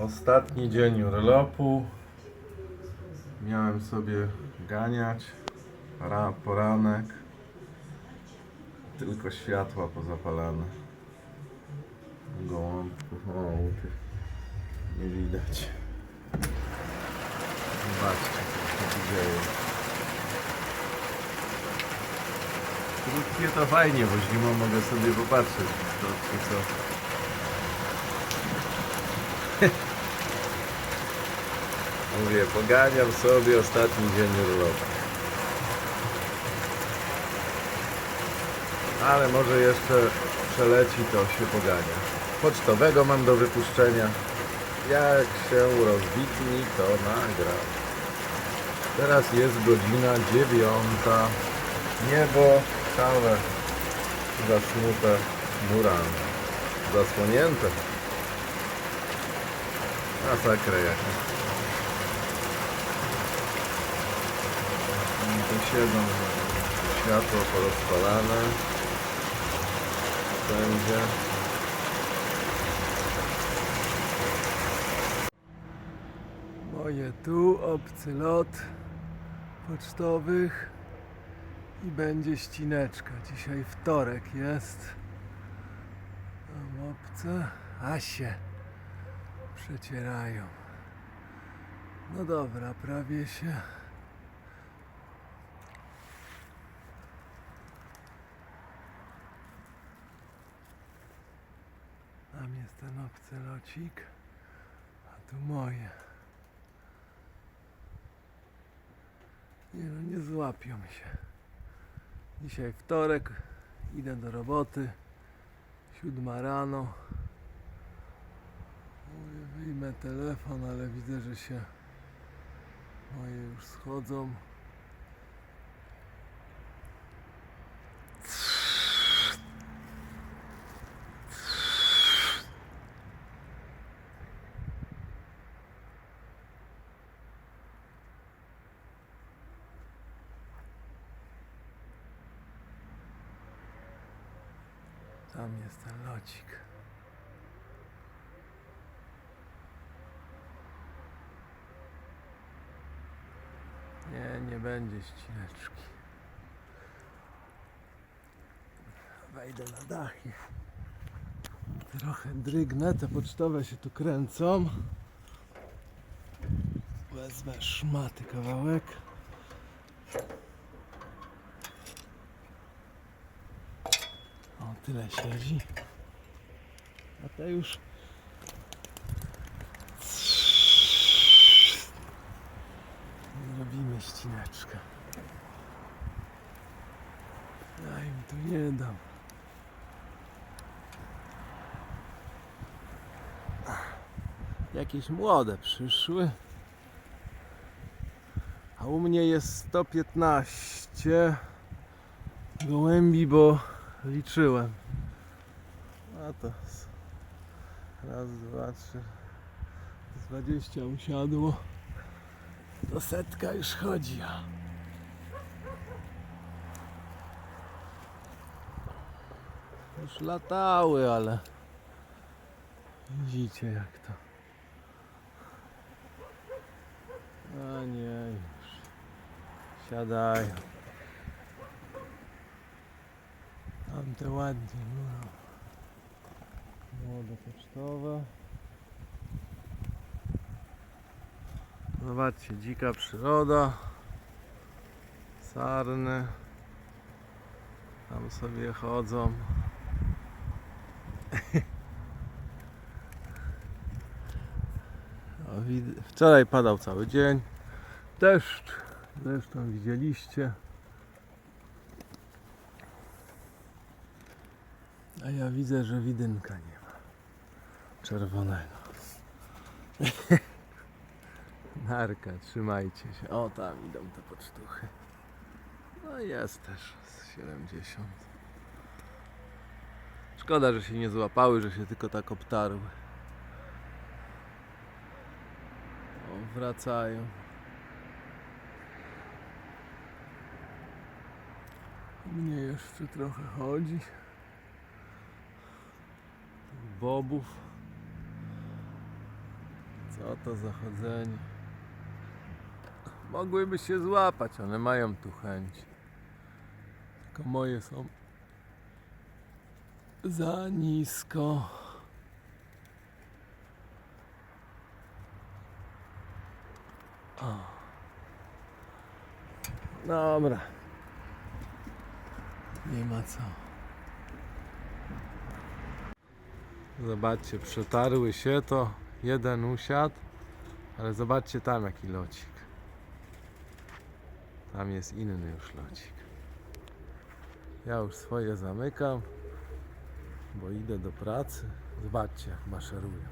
Ostatni dzień urlopu. Miałem sobie ganiać. Ra, poranek. Tylko światła pozapalane. Gołąbków. O, tych nie widać. Zobaczcie, co się dzieje. Krótkie to fajnie, bo zimą mogę sobie popatrzeć, to co. Mówię, poganiam sobie ostatni dzień urlopu. Ale może jeszcze przeleci, to się pogania. Pocztowego mam do wypuszczenia. Jak się rozwitni, to nagram. Teraz jest godzina dziewiąta. Niebo całe zasnute chmurami. Zasłonięte. Masakra jakaś. Tu siedzą światło porozpalane. Wszędzie. Moje tu obcy lot pocztowych i będzie ścineczka. Dzisiaj wtorek jest. Tam obce, a się przecierają. No dobra, prawie się. Tam jest ten obcy locik, a tu moje. Nie no, nie złapią się. Dzisiaj wtorek, idę do roboty. Siódma rano. Wyjmę telefon, ale widzę, że się moje już schodzą. Tam jest ten locik. Nie, nie będzie ścineczki. Wejdę na dach i trochę drygnę. Te pocztowe się tu kręcą. Wezmę szmaty kawałek. O, tyle siedzi. A te już. Ścineczkę. Ja im tu nie dam. Jakieś młode przyszły. A u mnie jest 115 gołębi, bo liczyłem. A to raz, dwa, trzy. Z 20 usiadło. To setka już chodzi. Już latały, ale widzicie jak to. A nie, już siadają. Tamte ładnie, no. Młode pocztowe. Zobaczcie, dzika przyroda. Sarny. Tam sobie chodzą. Wczoraj padał cały dzień. Deszcz. Zresztą widzieliście. A ja widzę, że widynka nie ma. Czerwonego. Narka, trzymajcie się. O, tam idą te pocztuchy. No jest też z 70. Szkoda, że się nie złapały, że się tylko tak obtarły. O, wracają. Mnie jeszcze trochę chodzi. Bobów. Co to za chodzenie? Mogłyby się złapać, one mają tu chęć. Tylko moje są za nisko. O. Dobra. Nie ma co. Zobaczcie, przetarły się to. Jeden usiadł, ale zobaczcie tam jaki locik. Tam jest inny już locik. Ja już swoje zamykam, bo idę do pracy. Zobaczcie jak maszerują.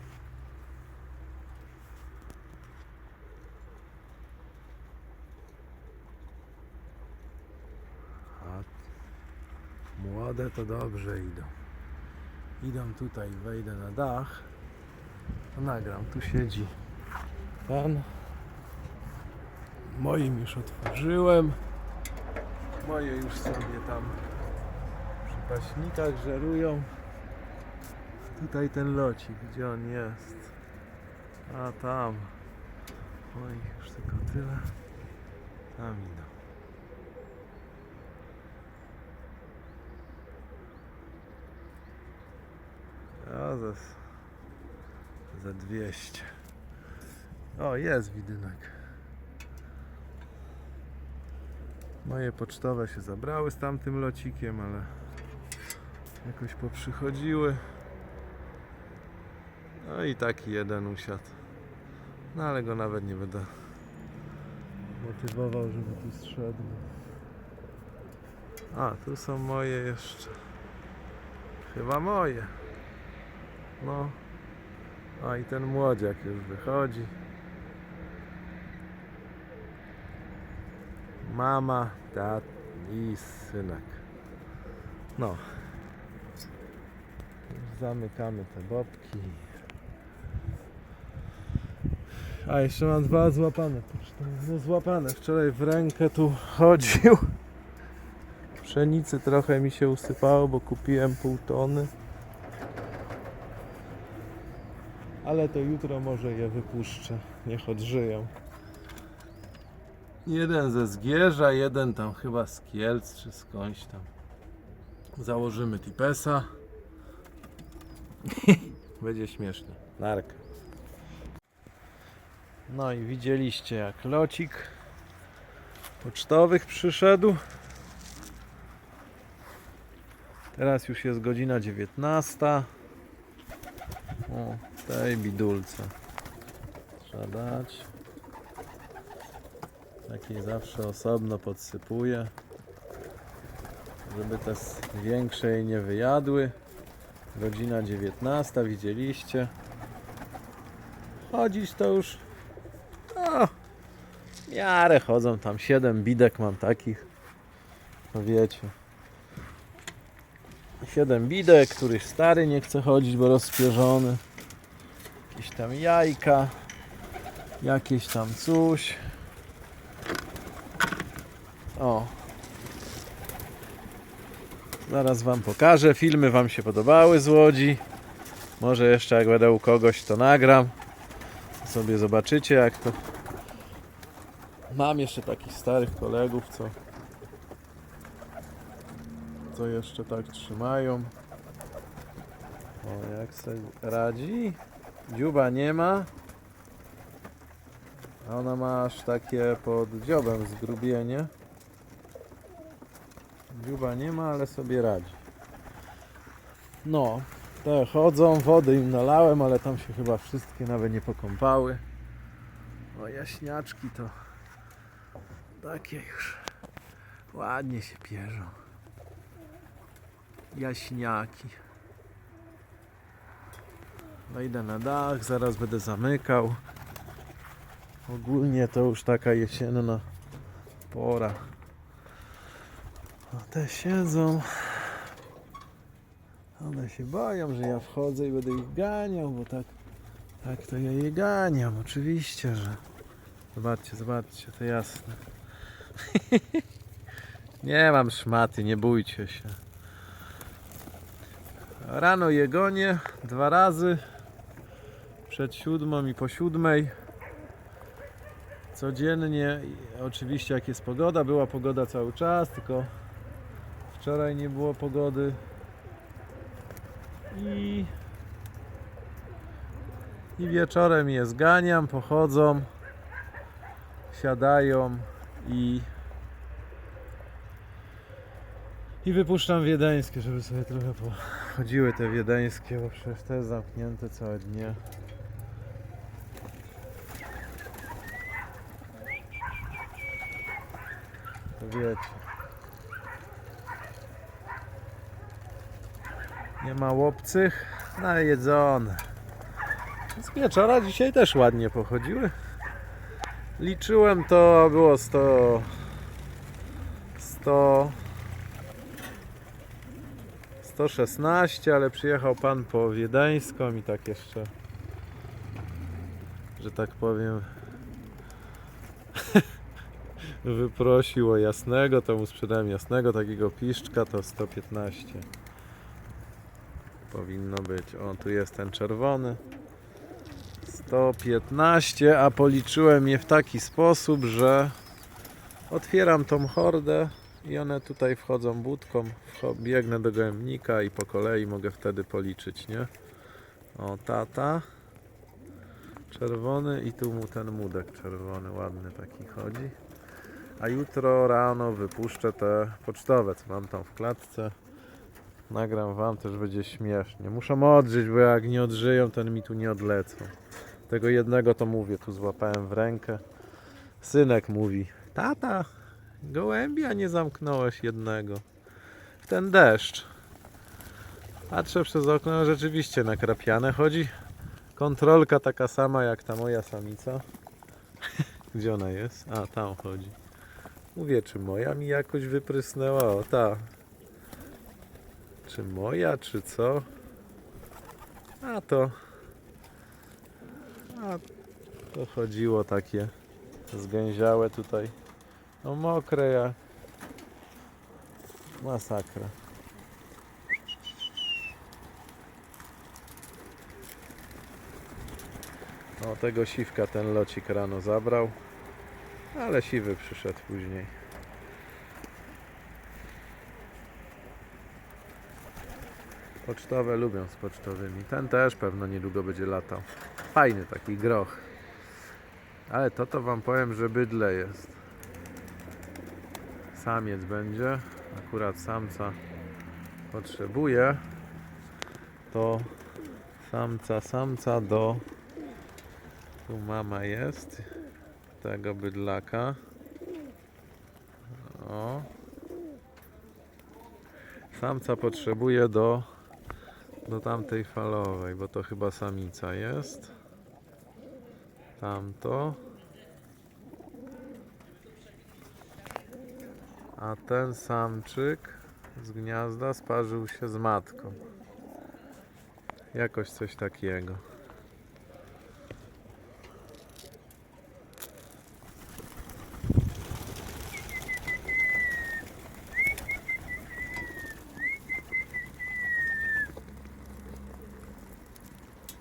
A młode to dobrze idą. Idą tutaj, wejdę na dach. Nagram, tu siedzi pan. Moim już otworzyłem. Moje już sobie tam przy paśnikach żerują. Tutaj ten locik, gdzie on jest? A tam. Oj, już tylko tyle. Tam idą. A ze, ze 200. O, jest widynek. Moje pocztowe się zabrały z tamtym locikiem, ale jakoś poprzychodziły. No i taki jeden usiadł. No ale go nawet nie będę motywował, żeby tu zszedł. A, tu są moje jeszcze. Chyba moje. No. A i ten młodziak już wychodzi. Mama, tat i synek. No. Zamykamy te bobki. A jeszcze mam dwa złapane. No złapane. Wczoraj w rękę tu chodził. Pszenicy trochę mi się usypało, bo kupiłem pół tony. Ale to jutro może je wypuszczę. Niech odżyją. Jeden ze Zgierza, jeden tam chyba z Kielc czy skądś tam. Założymy Tipesa. Będzie śmiesznie. Narka. No i widzieliście jak locik pocztowych przyszedł. Teraz już jest godzina 19. O, tej bidulce. Trzeba dać. Takiej zawsze osobno podsypuję. Żeby te s- większe jej nie wyjadły. Godzina 19, widzieliście. Chodzić to już. No, w miarę chodzą tam. 7 bidek mam takich. No wiecie. 7 bidek, któryś stary nie chce chodzić, bo rozpierzony. Jakieś tam jajka. Jakieś tam coś. O. Zaraz wam pokażę. Filmy wam się podobały z Łodzi. Może jeszcze jak będę u kogoś to nagram. Sobie zobaczycie jak to. Mam jeszcze takich starych kolegów, co co jeszcze tak trzymają. O, jak sobie radzi? Dziuba nie ma. A ona ma aż takie pod dziobem zgrubienie. Dziuba nie ma, ale sobie radzi. No, te chodzą, wody im nalałem, ale tam się chyba wszystkie nawet nie pokąpały. O, jaśniaczki to takie już ładnie się pierzą. Jaśniaki. Wejdę na dach, zaraz będę zamykał. Ogólnie to już taka jesienna pora. A te siedzą. One się boją, że ja wchodzę i będę ich ganiał, bo tak, tak to ja je ganiam. Oczywiście, że. Zobaczcie, zobaczcie, to jasne. nie mam szmaty, nie bójcie się. Rano je gonię dwa razy. przed siódmą i po siódmej. Codziennie, oczywiście jak jest pogoda, była pogoda cały czas, tylko wczoraj nie było pogody. I, i wieczorem je zganiam, pochodzą, siadają i i wypuszczam wiedeńskie, żeby sobie trochę pochodziły te wiedeńskie, bo przecież te zamknięte całe dnie. To wiecie. Nie ma łopcych, no ale jedzone. Z wieczora dzisiaj też ładnie pochodziły. Liczyłem to, było 100 100 116, ale przyjechał pan po Wiedeńską i tak jeszcze, że tak powiem, wyprosił o jasnego, to mu sprzedałem jasnego, takiego piszczka to 115 powinno być. O, tu jest ten czerwony. 115, a policzyłem je w taki sposób, że otwieram tą hordę i one tutaj wchodzą budką, biegnę do gołębnika i po kolei mogę wtedy policzyć, nie? O, tata czerwony i tu mu ten mudek czerwony, ładny taki chodzi. A jutro rano wypuszczę te pocztowe, co mam tam w klatce. Nagram wam, też będzie śmiesznie. Muszę odżyć, bo jak nie odżyją, to mi tu nie odlecą. Tego jednego to mówię, tu złapałem w rękę. Synek mówi, tata, gołębia nie zamknąłeś jednego. W ten deszcz. Patrzę przez okno, rzeczywiście nakrapiane chodzi. Kontrolka taka sama jak ta moja samica. Gdzie ona jest? A, tam chodzi. Mówię, czy moja mi jakoś wyprysnęła? O, ta. Czy moja, czy co? A to. A to chodziło takie zgęziałe tutaj. No mokre jak masakra. O tego siwka ten locik rano zabrał, ale siwy przyszedł później. Pocztowe lubią z pocztowymi. Ten też pewno niedługo będzie latał. Fajny taki groch. Ale to to wam powiem, że bydle jest. Samiec będzie. Akurat samca potrzebuje. To samca, samca do. Tu mama jest. Tego bydlaka. O. Samca potrzebuje do do tamtej falowej, bo to chyba samica jest. Tamto. A ten samczyk z gniazda sparzył się z matką. Jakoś coś takiego.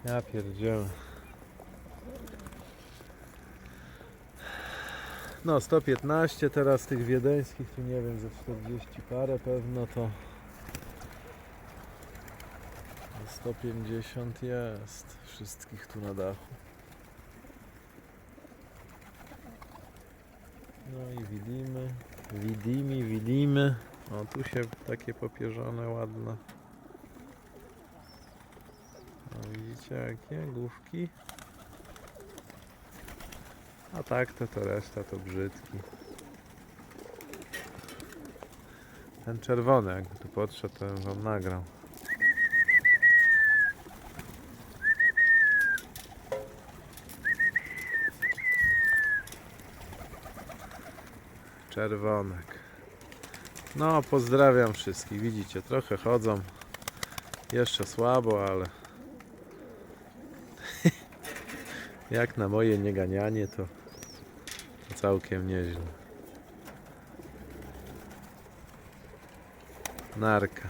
Ja pierdzielę. No 115 teraz tych wiedeńskich tu nie wiem ze 40 parę pewno to 150 jest wszystkich tu na dachu. No i widzimy, widzimy, widzimy. O tu się takie popierzone ładne. Widzicie jakie główki? A tak to to reszta to brzydki. Ten czerwony jakby tu podszedł to bym wam nagrał. Czerwonek. No pozdrawiam wszystkich. Widzicie, trochę chodzą. Jeszcze słabo, ale Jak na moje nieganianie to, to całkiem nieźle. Narka.